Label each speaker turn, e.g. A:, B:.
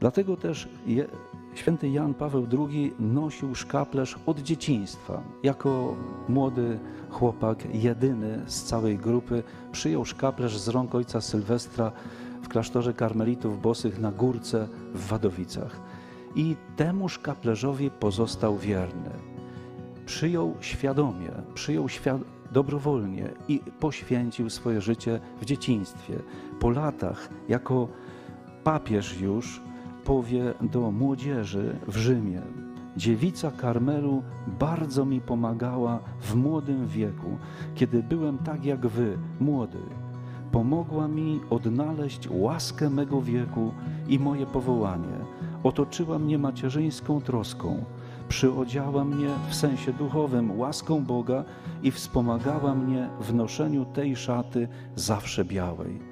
A: Dlatego też je, święty Jan Paweł II nosił szkaplerz od dzieciństwa. Jako młody chłopak, jedyny z całej grupy, przyjął szkaplerz z rąk ojca Sylwestra w klasztorze karmelitów bosych na górce w Wadowicach. I temu szkaplerzowi pozostał wierny przyjął świadomie, przyjął świad- dobrowolnie i poświęcił swoje życie w dzieciństwie. Po latach, jako papież już, powie do młodzieży w Rzymie: Dziewica Karmelu bardzo mi pomagała w młodym wieku, kiedy byłem tak jak wy, młody. Pomogła mi odnaleźć łaskę mego wieku i moje powołanie. Otoczyła mnie macierzyńską troską przyodziała mnie w sensie duchowym łaską Boga i wspomagała mnie w noszeniu tej szaty zawsze białej.